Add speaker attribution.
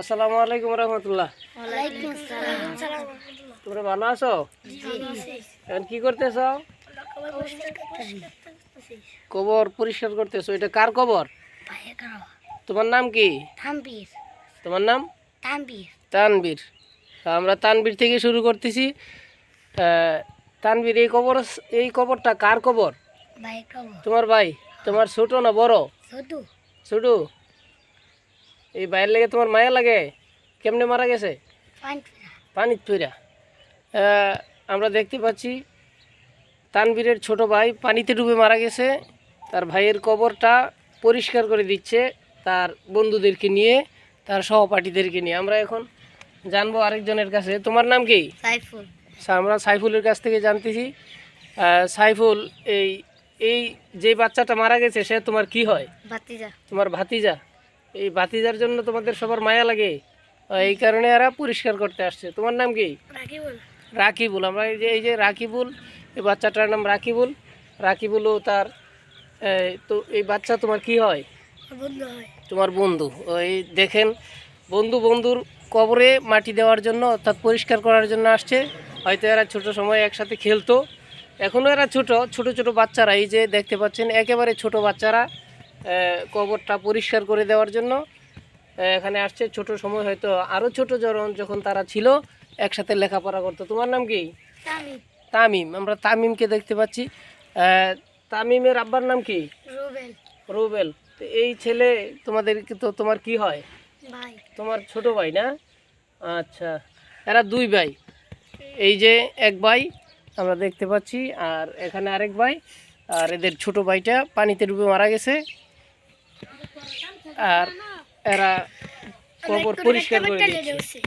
Speaker 1: আসসালামু আলাইকুম রহমতুল্লাহ। তোমরা ভালো আছো? এখন কি করতেছ? কবর পরিষ্কার করতেছো। এটা কার কবর? তোমার নাম কি? তোমার নাম? তানবীর আমরা তানবীর থেকে শুরু করতেছি। তানবীর এই কবর এই কবরটা কার কবর। তোমার ভাই? তোমার ছোট না বড়?
Speaker 2: ছোট।
Speaker 1: ছোট? এই বাইরে লেগে তোমার মায়া লাগে? কেমনে মারা গেছে? পানির তৈরা আমরা দেখতে পাচ্ছি তানবীরের ছোট ভাই পানিতে ডুবে মারা গেছে। তার ভাইয়ের কবরটা পরিষ্কার করে দিচ্ছে তার বন্ধুদেরকে নিয়ে তার সহপাঠীদেরকে নিয়ে। আমরা এখন জানব আরেকজনের কাছে। তোমার নাম কি?
Speaker 2: সাইফুল।
Speaker 1: আচ্ছা, আমরা সাইফুলের কাছ থেকে জানতেছি সাইফুল এই এই যে বাচ্চাটা মারা গেছে সে তোমার কি হয়?
Speaker 2: বাতিজা
Speaker 1: তোমার ভাতিজা? এই ভাতিজার জন্য তোমাদের সবার মায়া লাগে। এই কারণে এরা পরিষ্কার করতে আসছে। তোমার নাম কি?
Speaker 2: রাকিবুল।
Speaker 1: আমরা এই যে এই যে রাকিবুল এই বাচ্চাটার নাম রাকিবুল। রাকিবুলও তার তো এই বাচ্চা তোমার কি হয়? তোমার বন্ধু। ওই দেখেন বন্ধু বন্ধুর কবরে মাটি দেওয়ার জন্য অর্থাৎ পরিষ্কার করার জন্য আসছে। হয়তো এরা ছোট সময় একসাথে খেলতো। এখনও এরা ছোট ছোট ছোট বাচ্চারা। এই যে দেখতে পাচ্ছেন একেবারে ছোট বাচ্চারা। কবরটা পরিষ্কার করে দেওয়ার জন্য এখানে আসছে। ছোট সময় হয়তো আরও ছোট যখন যখন তারা ছিল একসাথে লেখাপড়া করতো। তোমার নাম কি?
Speaker 2: তামিম।
Speaker 1: তামিম। আমরা তামিমকে দেখতে পাচ্ছি। তামিমের আব্বার নাম কি?
Speaker 2: রুবেল।
Speaker 1: রুবেল। তো এই ছেলে তোমাদের তো তোমার কি হয়? তোমার ছোট ভাই না? আচ্ছা। এরা দুই ভাই। এই যে এক ভাই আমরা দেখতে পাচ্ছি আর এখানে আরেক ভাই। আর এদের ছোট ভাইটা পানিতে ডুবে মারা গেছে। আর এরা কবর পরিষ্কার করে দিচ্ছে।